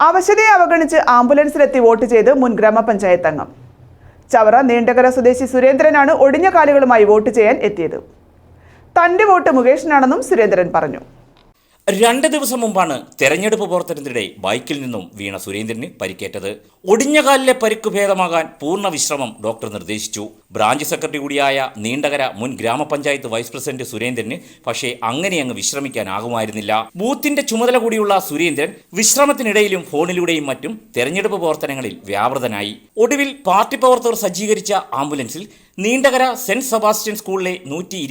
അവശതയെ അവഗണിച്ച് ആംബുലൻസിലെത്തി വോട്ട് ചെയ്ത് മുൻ ഗ്രാമപഞ്ചായത്ത് അംഗം. ചവറ നീണ്ടകര സ്വദേശി സുരേന്ദ്രനാണ് ഒടിഞ്ഞ കാലുകളുമായി വോട്ട് ചെയ്യാൻ എത്തിയത്. തന്റെ വോട്ട് മുകേഷിനാണെന്നും സുരേന്ദ്രൻ പറഞ്ഞു. രണ്ട് ദിവസം മുമ്പാണ് തെരഞ്ഞെടുപ്പ് പ്രവർത്തനത്തിനിടെ ബൈക്കിൽ നിന്നും വീണ സുരേന്ദ്രന് പരിക്കേറ്റത്. ഒടിഞ്ഞ കാലിലെ പരിക്ക് ഭേദമാകാൻ പൂർണ വിശ്രമം ഡോക്ടർ നിർദ്ദേശിച്ചു. ബ്രാഞ്ച് സെക്രട്ടറി കൂടിയായ നീണ്ടകര മുൻ ഗ്രാമപഞ്ചായത്ത് വൈസ് പ്രസിഡന്റ് സുരേന്ദ്രന് പക്ഷേ അങ്ങനെ അങ്ങ് വിശ്രമിക്കാനാകുമായിരുന്നില്ല. ബൂത്തിന്റെ ചുമതല കൂടിയുള്ള സുരേന്ദ്രൻ വിശ്രമത്തിനിടയിലും ഫോണിലൂടെയും മറ്റും തെരഞ്ഞെടുപ്പ് പ്രവർത്തനങ്ങളിൽ വ്യാപൃതനായി. ഒടുവിൽ പാർട്ടി പ്രവർത്തകർ സജ്ജീകരിച്ച ആംബുലൻസിൽ നീണ്ടകര സെന്റ് സെബാസ്റ്റ്യൻ സ്കൂളിലെ നൂറ്റി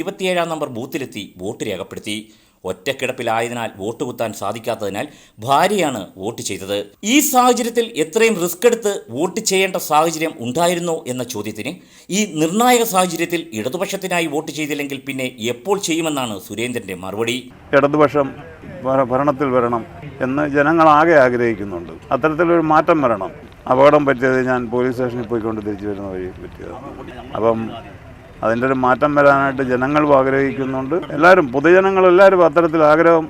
നമ്പർ ബൂത്തിലെത്തി വോട്ട് രേഖപ്പെടുത്തി. ഒറ്റക്കിടപ്പിലായതിനാൽ വോട്ട് കുത്താൻ സാധിക്കാത്തതിനാൽ ഭാര്യയാണ് വോട്ട് ചെയ്തത്. ഈ സാഹചര്യത്തിൽ എത്രയും റിസ്ക് എടുത്ത് വോട്ട് ചെയ്യേണ്ട സാഹചര്യം ഉണ്ടായിരുന്നോ എന്ന ചോദ്യത്തിന് ഈ നിർണായക സാഹചര്യത്തിൽ ഇടതുപക്ഷത്തിനായി വോട്ട് ചെയ്തില്ലെങ്കിൽ പിന്നെ എപ്പോൾ ചെയ്യുമെന്നാണ് സുരേന്ദ്രന്റെ മറുപടി. ഇടതുപക്ഷം ഭരണത്തിൽ വരണം എന്ന് ജനങ്ങളാകെ ആഗ്രഹിക്കുന്നുണ്ട്. അത്തരത്തിലൊരു മാറ്റം വരണം. അപകടം പറ്റിയത് ഞാൻ പോലീസ് സ്റ്റേഷനിൽ പോയിക്കൊണ്ട് തിരിച്ചു വരുന്ന വഴി പറ്റിയതാണ്. അപ്പം അതിന്റെ ഒരു മാറ്റം വരാനായിട്ട് ജനങ്ങളും ആഗ്രഹിക്കുന്നുണ്ട്. എല്ലാവരും പൊതുജനങ്ങളെല്ലാവരും അത്തരത്തിൽ ആഗ്രഹം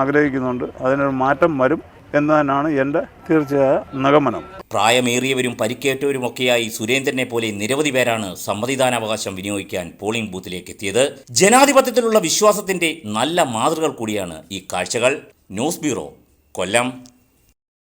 ആഗ്രഹിക്കുന്നുണ്ട്. അതിനൊരു മാറ്റം വരും എന്ന് തന്നെയാണ് എന്റെ തീർച്ചയായ നിഗമനം. പ്രായമേറിയവരും പരിക്കേറ്റവരുമൊക്കെയായി സുരേന്ദ്രനെ പോലെ നിരവധി പേരാണ് സമ്മതിദാനാവകാശം വിനിയോഗിക്കാൻ പോളിംഗ് ബൂത്തിലേക്ക് എത്തിയത് ജനാധിപത്യത്തിലുള്ള വിശ്വാസത്തിന്റെ നല്ല മാതൃകൾ കൂടിയാണ് ഈ കാഴ്ചകൾ. News bureau Kollam.